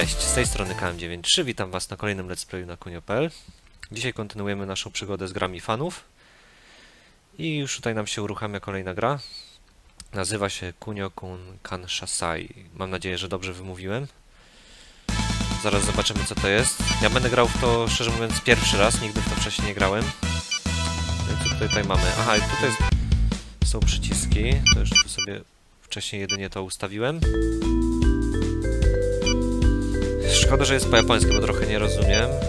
Cześć, z tej strony KM93, witam was na kolejnym Let's Playu na kunio.pl. Dzisiaj kontynuujemy naszą przygodę z grami fanów. I już tutaj nam się uruchamia kolejna gra. Nazywa się Kunio Kun Kanshasai. Mam nadzieję, że dobrze wymówiłem. Zaraz zobaczymy co to jest. Ja będę grał w to, szczerze mówiąc, pierwszy raz, nigdy w to wcześniej nie grałem. Więc tutaj, tutaj mamy? Aha, i tutaj są przyciski. To już sobie wcześniej jedynie to ustawiłem. Szkoda, że jest po japońsku, bo trochę nie rozumiem. Eee,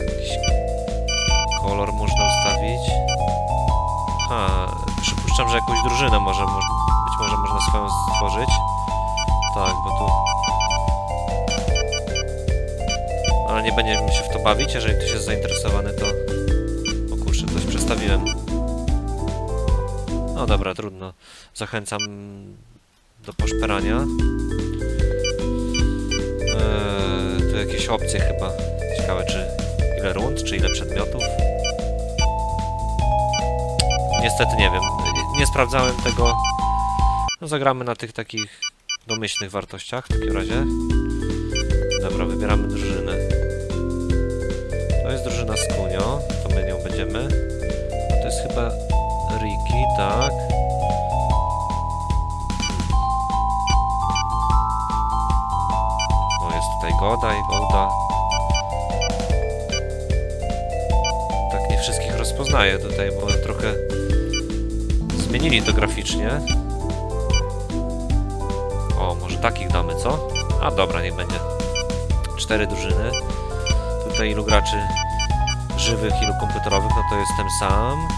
Jakiś kolor można ustawić. Ha, przypuszczam, że jakąś drużynę może, mo- być może można swoją stworzyć. Tak, bo tu... Ale nie będziemy się w to bawić, jeżeli ktoś jest zainteresowany, to... O kurczę, coś przestawiłem. No dobra, trudno. Zachęcam do poszperania. Jakieś opcje chyba. Ciekawe, czy ile rund, czy ile przedmiotów. Niestety nie wiem. Nie- sprawdzałem tego. No zagramy na tych takich domyślnych wartościach w takim razie. Dobra, wybieramy drużynę. To jest drużyna z Kunio, to my nią będziemy. To jest chyba Riki, tak. Tutaj i Golda. Tak nie wszystkich rozpoznaję tutaj, bo trochę zmienili to graficznie. O, może takich damy, co? A dobra, niech będzie. Cztery drużyny. Tutaj ilu graczy żywych, ilu komputerowych, no to jestem sam.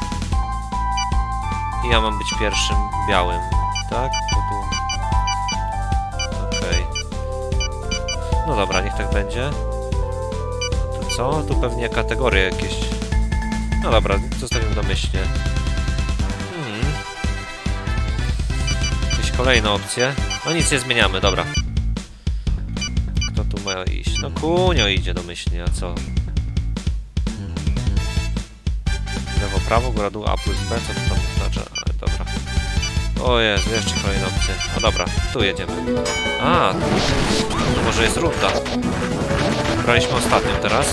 I ja mam być pierwszym białym, tak? No dobra, niech tak będzie. Co? Tu pewnie kategorie jakieś. No dobra, zostawimy domyślnie. Hmm. Jakieś kolejne opcje. No nic nie zmieniamy, dobra. Kto tu ma iść? No Kunio idzie domyślnie, a co? Lewo, prawo, góra, dół, A plus B, co to tam oznacza? Dobra. O Jezu, jeszcze kolejne opcje. No dobra, tu jedziemy. A, to może jest runda. Braliśmy ostatnią teraz.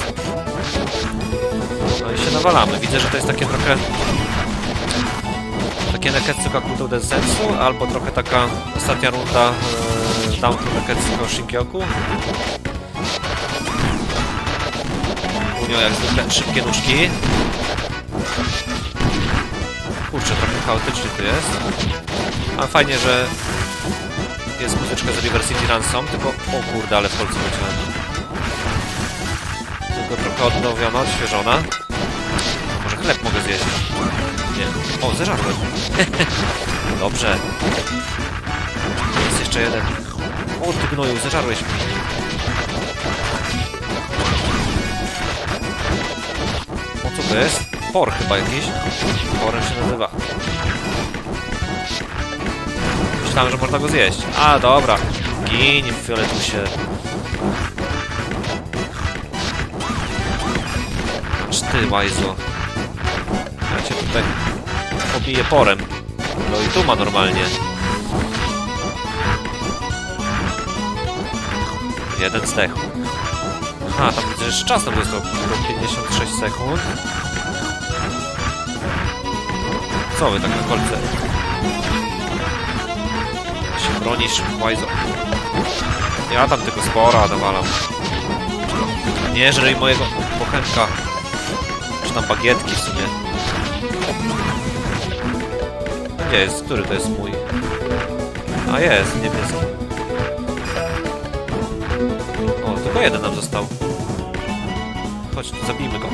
No i się nawalamy. Widzę, że to jest takie trochę... Takie Neketsu Kakuto Densetsu, albo trochę taka ostatnia runda e, Down to Neketsu no Shinkyoku. Unio jak zwykle szybkie nóżki. Kurczę, trochę chaotycznie tu jest. Ale fajnie, że jest muzyczka z River City Ransom, tylko... O kurde, ale w kolcu leciałem. Tylko trochę odnowiona, odświeżona. Może chleb mogę zjeść? Nie. O, zeżarłem. Dobrze. Jest jeszcze jeden. O, ty gnoju, zeżarłeś mnie. O, co to jest? Por chyba jakiś. Porem się nazywa. Myślałem, że można go zjeść. A, dobra. Gin fioletusie. Aż ty, łajzo. Ja cię tutaj pobiję porem. No i tu ma normalnie. Jeden zdechł. A, tam widzę, że jeszcze czas tam jest to 56 sekund. Co wy tak na kolce? Bronisz, łajzo. Ja tam tego spora nawalam. Nie żryj mojego bochenka. Czy tam bagietki w sumie. Gdzie jest? Który to jest mój? A jest, niebieski. O, tylko jeden nam został. Chodź, zabijmy go.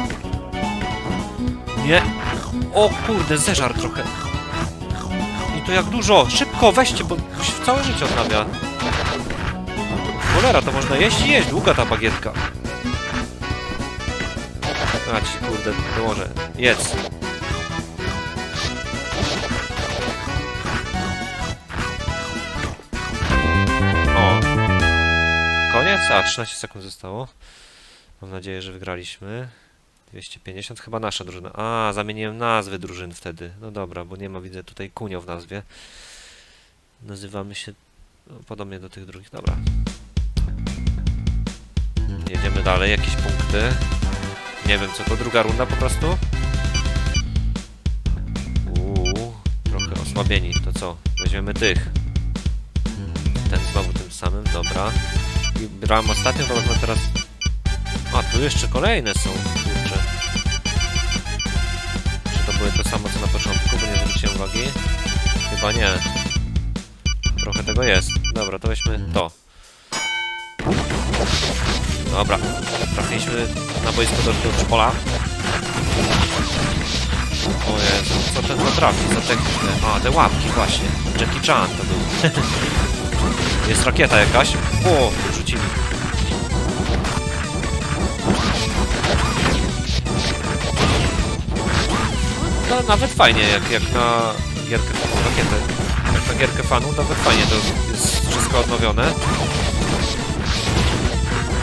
Nie! O kurde, zeżar trochę. I to jak dużo! Szybko, weźcie, bo się całe życie odnawia. Cholera, to można jeść i jeść. Długa ta bagietka. A ci kurde, dołożę. Jedz. O. Koniec? A, 13 sekund zostało. Mam nadzieję, że wygraliśmy. 250, chyba nasza drużyna. A, zamieniłem nazwy drużyn wtedy. No dobra, bo nie ma, widzę tutaj Kunio w nazwie. Nazywamy się No, Podobnie do tych drugich, dobra. Jedziemy dalej, jakieś punkty. Nie wiem co to, druga runda po prostu? Uuu, trochę osłabieni, to co? Weźmiemy tych. Ten znowu tym samym, dobra. I brałem ostatnią, to wezmę teraz... A, tu jeszcze kolejne są, kurczę. Czy to były to samo co na początku, bo nie zwróciłem uwagi? Chyba nie. Trochę tego jest. Dobra, to weźmy to. Dobra, trafiliśmy na boisko do do pola. O Jezu, co ten potrafi za technikę? A, te łapki właśnie. Jackie Chan to był. Jest rakieta jakaś. O, rzucili. No nawet fajnie, jak, jak na gierkę rakietę. Gierkę fanu, nawet fajnie to jest wszystko odnowione.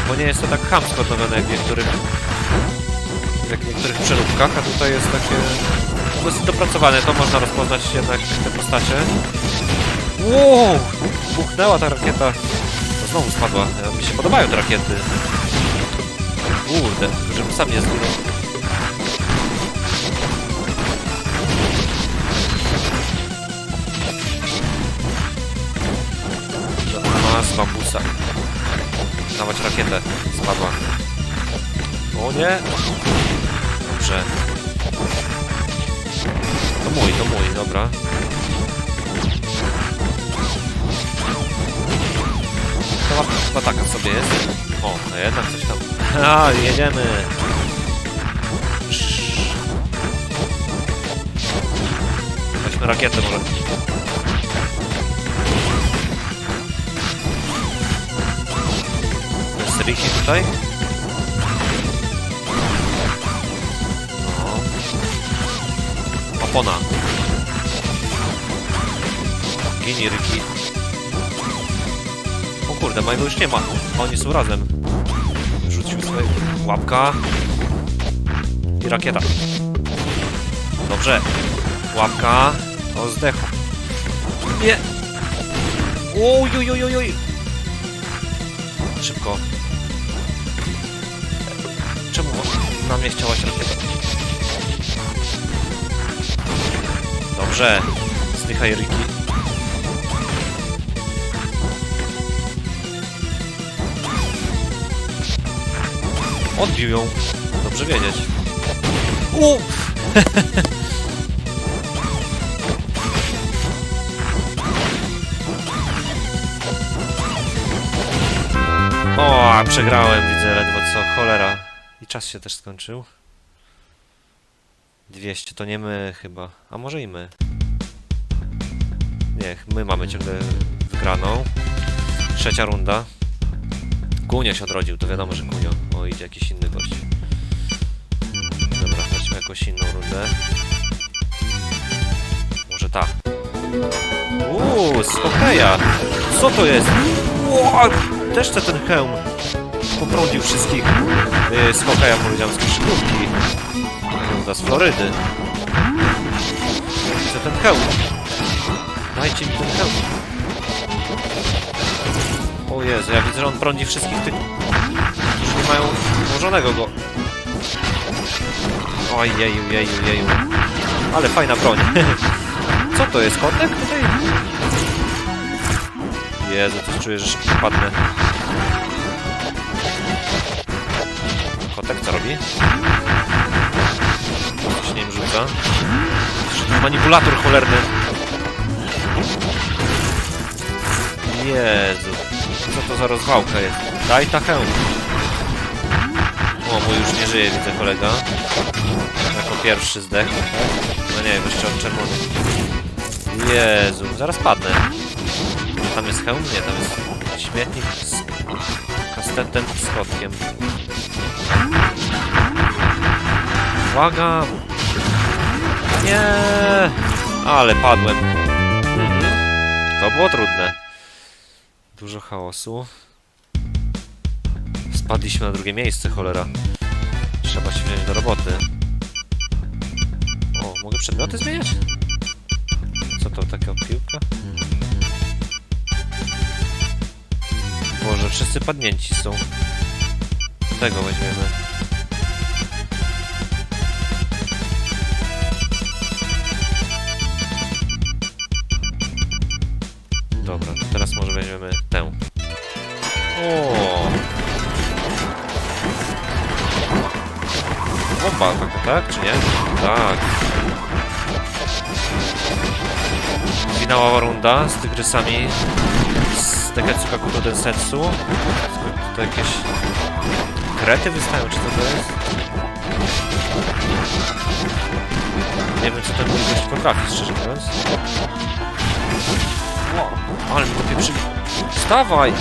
Bo nie jest to tak chamsko odnowione jak w niektórych jak w niektórych przeróbkach, a tutaj jest takie dosyć dopracowane, to można rozpoznać jednak te postacie. Wow! Buchnęła ta rakieta. To znowu spadła. Mi się podobają te rakiety. Kurde, żebym sam nie zginął. Bambusa. Dawać rakietę. Spadła. O nie! Dobrze. To mój, to mój, dobra. To chyba- chyba taka sobie jest. O, a jednak coś tam. A, jedziemy! Weźmy rakietę może. Jest Ricky tutaj? No. Opona. Gini Ricky. O kurde, mojego już nie ma. Oni są razem. Rzucił swoje łapka. I rakieta. Dobrze. Łapka. O, zdechł. Nie. Oj, oj, oj, oj, oj. Szybko. Na mnie chciałaś rakieta? Dobrze. Zdychaj, Ricky. Odbił ją. Dobrze wiedzieć. U! o, przegrałem, widzę ledwo co. Cholera. Czas się też skończył. 200 to nie my chyba. A może i my. Nie, my mamy ciągle wygraną. Trzecia runda. Kunio się odrodził, to wiadomo, że Kunio. O, idzie jakiś inny gość. Dobra, weźmy jakąś inną rundę. Może ta. Uuu, z! Co to jest? Ło, też chcę ten hełm. Poprądził wszystkich yy, z hokeja, powiedziałem, z koszykówki. Runda z Florydy. Chcę ten hełm. Dajcie mi ten hełm. O Jezu, ja widzę, że on prądzi wszystkich tych, którzy nie mają włożonego go. Oj, jeju, jeju, jeju. Ale fajna broń. Co to jest, kotek tutaj? Jezu, coś czuję, że szybko padnę. Kotek co robi? Coś nie rzuca. Manipulator cholerny. Jezu. Co to za rozwałka jest? Daj ta hełm. O, mój już nie żyje, widzę kolega. Jako pierwszy zdech. No nie jeszcze od czerwony. Jezu, zaraz padnę. Tam jest hełm? Nie, tam jest śmietnik z kastetem i skotkiem. Uwaga! Nie! Ale padłem. Mhm. To było trudne. Dużo chaosu. Spadliśmy na drugie miejsce, cholera. Trzeba się wziąć do roboty. O, mogę przedmioty zmieniać? Co to, taka piłka? Boże, wszyscy padnięci są. Tego weźmiemy. Dobra, to teraz może weźmiemy tę. O! Bomba, tak, tak, czy nie? Tak. Finałowa runda z tygrysami z Teketsuka do Densetsu. To jakieś krety wystają, czy co to jest? Nie wiem, co ten mój gość potrafi, szczerze mówiąc. Ale mi go pieprzy... Wstawaj!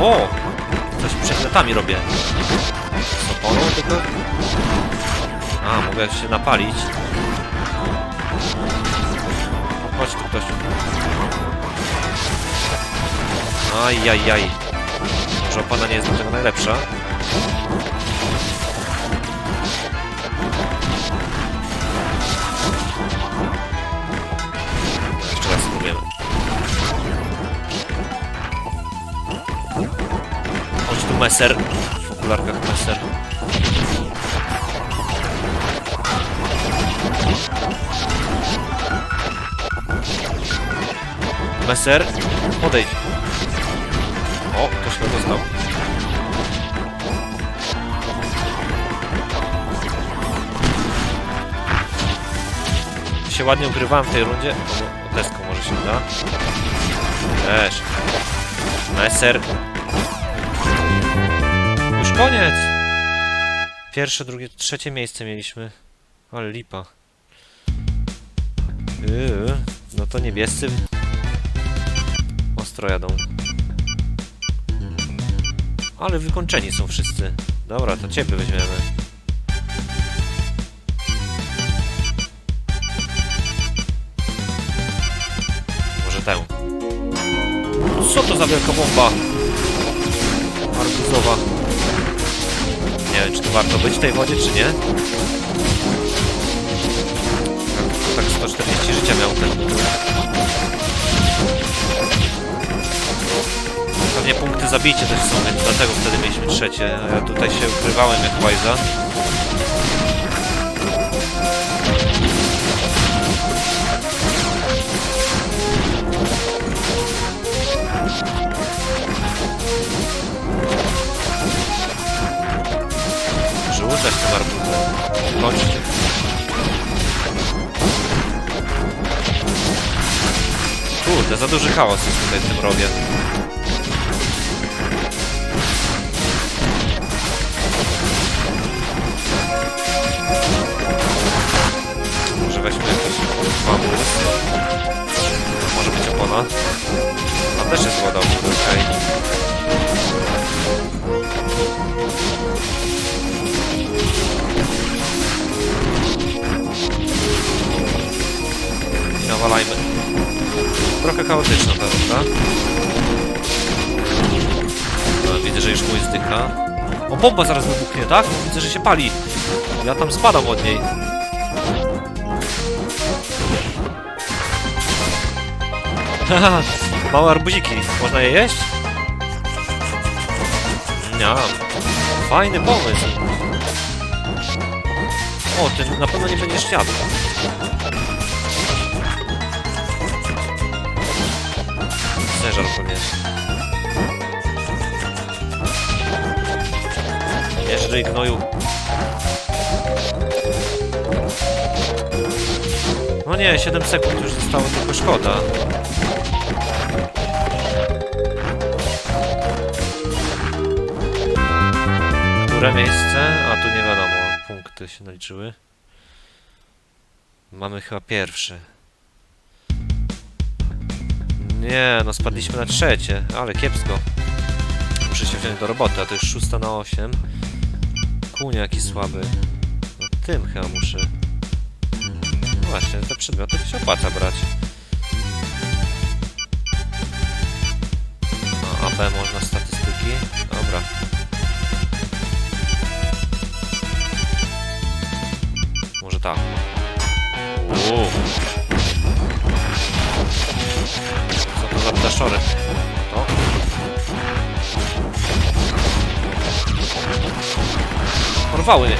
O! Coś przedmiotami robię. Z oporą tylko? A, mogę się napalić. Chodź tu ktoś. Ajajaj. Może opona nie jest do tego najlepsza. Jeszcze raz spróbujemy. Chodź tu Messer. W okularkach Messer. Messer, podejdź. O, ktoś go dostał. Się ładnie ukrywałem w tej rundzie. O, Tesco może się uda. Też. Messer. Już koniec! Pierwsze, drugie, trzecie miejsce mieliśmy. Ale lipa. Yy, no to niebiescy ostro jadą. Ale wykończeni są wszyscy. Dobra, to ciebie weźmiemy. Może tę. Co to za wielka bomba? Arbuzowa. Nie wiem, czy tu warto być w tej wodzie, czy nie. Tak, tak 140 życia miał ten. Pewnie punkty zabicie też są, więc dlatego wtedy mieliśmy trzecie. Ja tutaj się ukrywałem jak łajza. Rzucać tym arbuzem. Chodźcie. Kurde, za duży chaos jest tutaj w tym rowie. A też jest woda, okej. I nawalajmy. Trochę chaotyczna ta runda. No, widzę, że już mój zdycha. O, bomba zaraz wybuchnie, tak? Widzę, że się pali. Ja tam spadam od niej. Haha, małe arbuziki. Można je jeść? Nie. Fajny pomysł. O, ty na pewno nie będziesz jadł. Zeżar pewnie. Jeżdżaj gnoju. No nie, 7 sekund już zostało, tylko szkoda. Które miejsce? A tu nie wiadomo, punkty się naliczyły. Mamy chyba pierwszy. Nie, no spadliśmy na trzecie, ale kiepsko. Muszę się wziąć do roboty, a to już szósta na 8. Kunie jaki słaby. No tym chyba muszę. No właśnie, te przedmioty się opłaca brać. No, AB można statystyki. Dobra. Może tak. Uuu. Co to za ptaszory? To? Porwały mnie.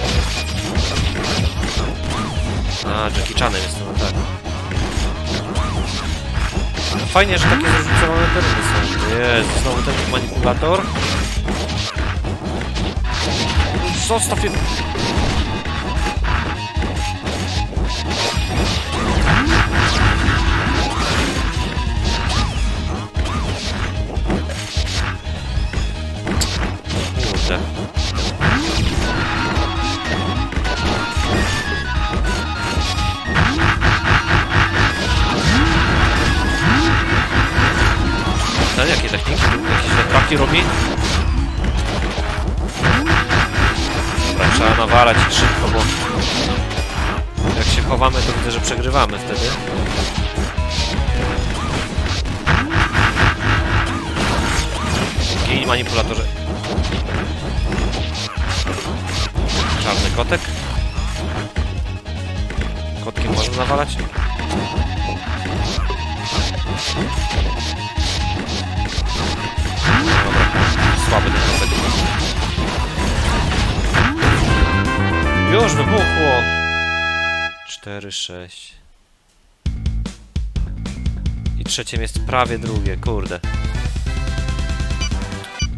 A, Jackie Chanem jest to, tak. Fajnie, że takie zróżnicowane tereny są. Jest, znowu ten manipulator. Zostaw je... Ten jakie techniki? Jakieś robi? Dobra, trzeba nawalać szybko, bo jak się chowamy, to widzę, że przegrywamy wtedy. Gin manipulatorze. Czarny kotek. Kotkiem można nawalać? Dobra, słaby ten kotek. Już wybuchło! 4, 6. I trzecie jest prawie drugie, kurde.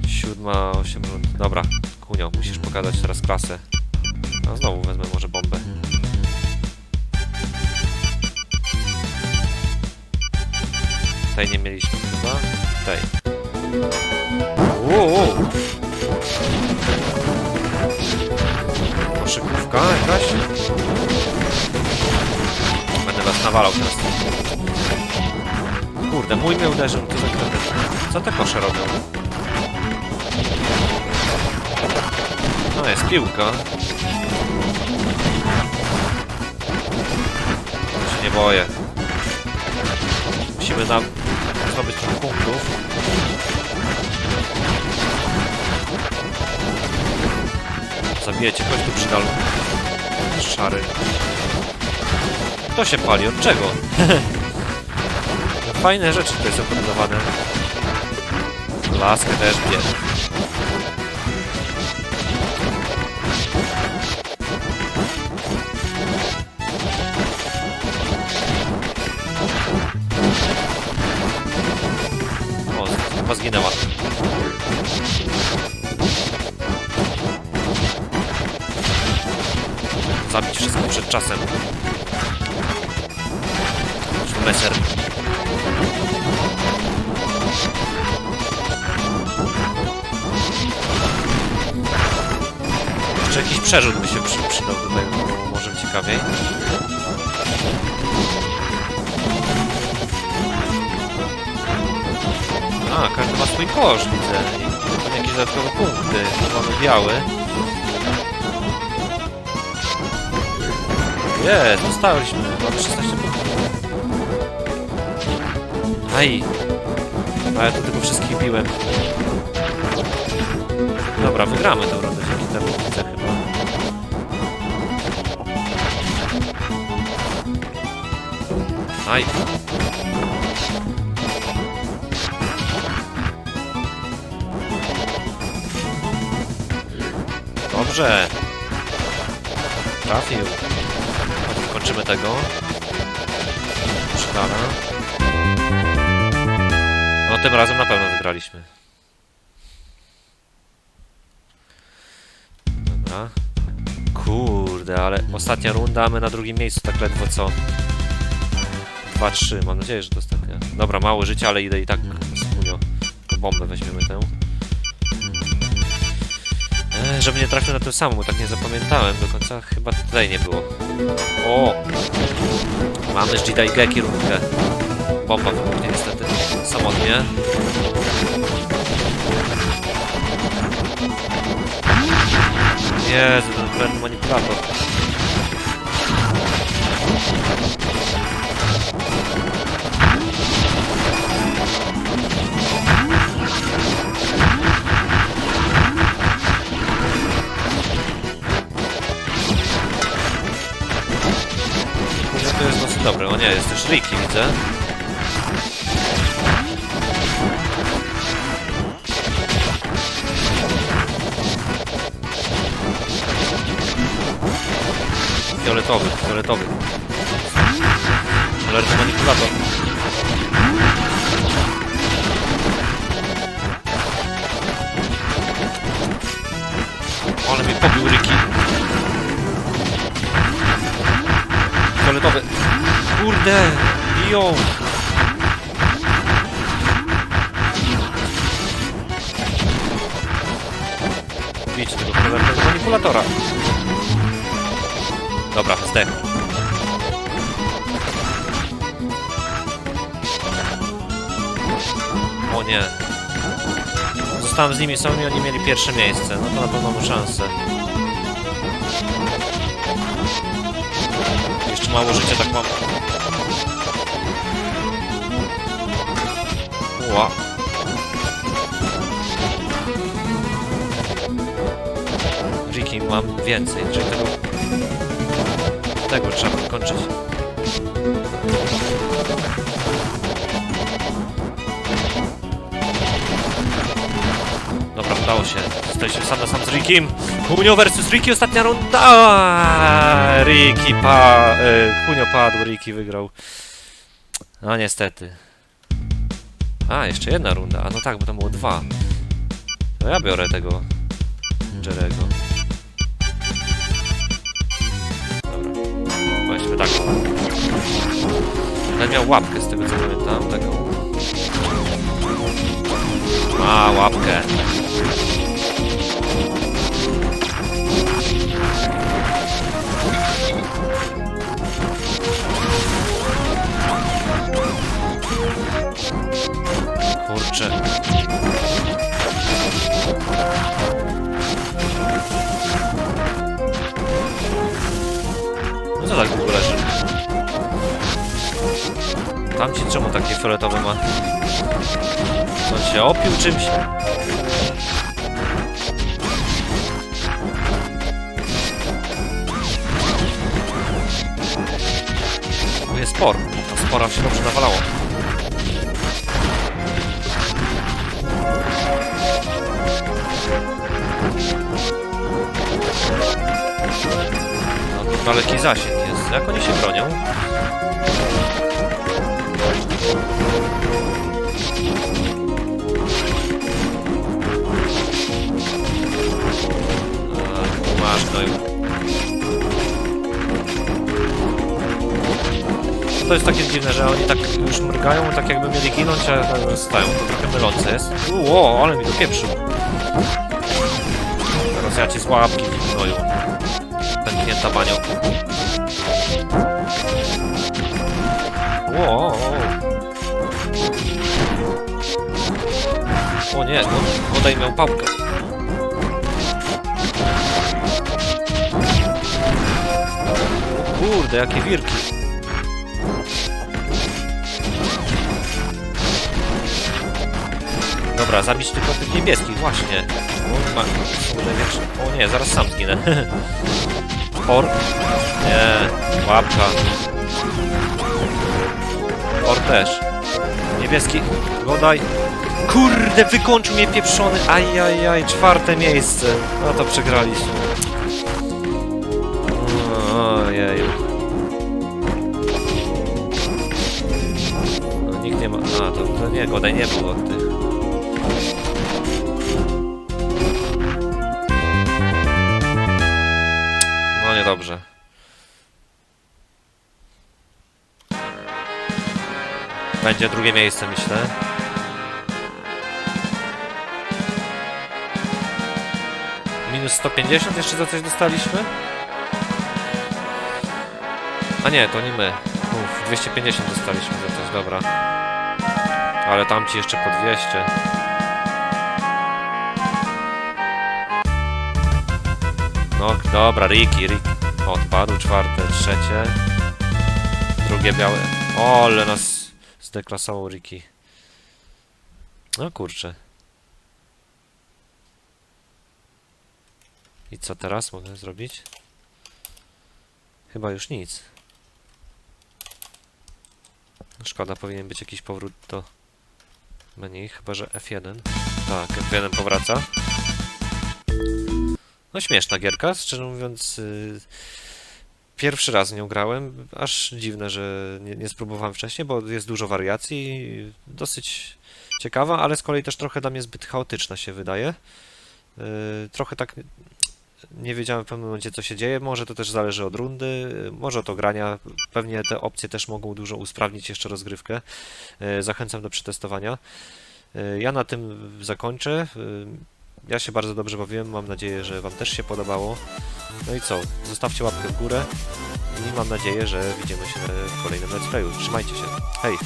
Siódma, osiem rund. Dobra, Kunio, musisz pokazać teraz klasę. No znowu wezmę może bombę. Tej nie mieliśmy chyba. Tej. Uuu. Koszykówka jakaś? Będę was nawalał teraz. Kurde, mój mnie uderzył, to zakręty. Co te kosze robią? No jest piłka. Się nie boję. Musimy na... zdobyć trochę punktów. Zabijecie, chodź tu przydal. Szary. To się pali, od czego? Fajne rzeczy tutaj są podawane. Laskę też bierze. Chyba zginęła. Zabić wszystko przed czasem. Meser. Jeszcze jakiś przerzut by się przy, przydał tutaj, może ciekawiej. A, każdy ma swój kosz, widzę. I tam jakieś dodatkowe punkty. Mamy biały. Jest, dostaliśmy. Mamy 16 punktów. Aj! A ja tu tylko wszystkich biłem. Dobra, wygramy tę rundę dzięki temu widzę chyba. Aj! Dobrze! Trafił. Kończymy tego. Przydana. No tym razem na pewno wygraliśmy. Dobra. Kurde, ale ostatnia runda, my na drugim miejscu tak ledwo co. 2-3, mam nadzieję, że to ostatnia. Dobra, mało życia, ale idę i tak. Tylko bombę weźmiemy tę. E, żeby nie trafił na tę samą, bo tak nie zapamiętałem do końca. Chyba tutaj nie było. O! Mamy z Jedi Geki rundkę. Bomba wybuchnie niestety samotnie. Jezu, ten manipulator. Dobra, o nie, jest też Ricky, widzę. Fioletowy, fioletowy. Cholerny manipulator. Biją! Bijcie tego cholernego manipulatora. Dobra, zdech. O nie. Zostałem z nimi samymi, oni mieli pierwsze miejsce. No to na pewno mam szansę. Jeszcze mało życia, tak mam. Ła. Ricky, mam więcej, czyli tego... Tego trzeba kończyć. Dobra, udało się. Jesteśmy sam na sam z Rickiem. Kunio versus Ricky, ostatnia runda! Ricky pa... Y, Kunio padł, Ricky wygrał. No niestety. A, jeszcze jedna runda. A no tak, bo tam było dwa. No ja biorę tego Jerego. Dobra. Weźmy taką. Ten miał łapkę z tego co pamiętam, taką. Ma łapkę. Fioletowe ma? On się opił czymś? Tu jest spor. A spora się dobrze nawalało. No daleki zasięg jest. Jak oni się bronią? To jest takie dziwne, że oni tak już mrygają, tak jakby mieli ginąć, a stają. To trochę mylące jest. Ło, ale mi to pieprzył. Teraz ja cię z łapki gnoju. Pęknięta panią. Ło, o, nie, no, bodaj miał pałkę. O kurde, jakie wirki. Dobra, zabić tylko tych niebieskich, właśnie. O, ma. O nie, zaraz sam zginę. Por? Nie, łapka. Por też. Niebieski, godaj. Kurde, wykończył mnie pieprzony. Ajajaj, czwarte miejsce. No to przegraliśmy. Ojej. No, nikt nie ma... A, to, to nie, godaj nie był od niedobrze. Będzie drugie miejsce, myślę. Minus 150 jeszcze za coś dostaliśmy? A nie, to nie my. Uf, 250 dostaliśmy za coś, dobra. Ale tamci jeszcze po 200. No, dobra, Ricky, Ricky. Odpadł, czwarte, trzecie. Drugie białe. O, ale nas zdeklasował Ricky. No kurczę. I co teraz mogę zrobić? Chyba już nic. Szkoda, powinien być jakiś powrót do menu, chyba że F1. Tak, F1 powraca. No śmieszna gierka, szczerze mówiąc. y, Pierwszy raz nią grałem, aż dziwne, że nie, nie spróbowałem wcześniej, bo jest dużo wariacji, dosyć ciekawa, ale z kolei też trochę dla mnie zbyt chaotyczna się wydaje. Yy, Trochę tak nie wiedziałem w pewnym momencie, co się dzieje. Może to też zależy od rundy, może od ogrania. Pewnie te opcje też mogą dużo usprawnić jeszcze rozgrywkę. Yy, Zachęcam do przetestowania. Ja na tym zakończę. Ja się bardzo dobrze bawiłem, mam nadzieję, że Wam też się podobało. No i co, zostawcie łapkę w górę i mam nadzieję, że widzimy się w kolejnym Let's Playu. Trzymajcie się, hej!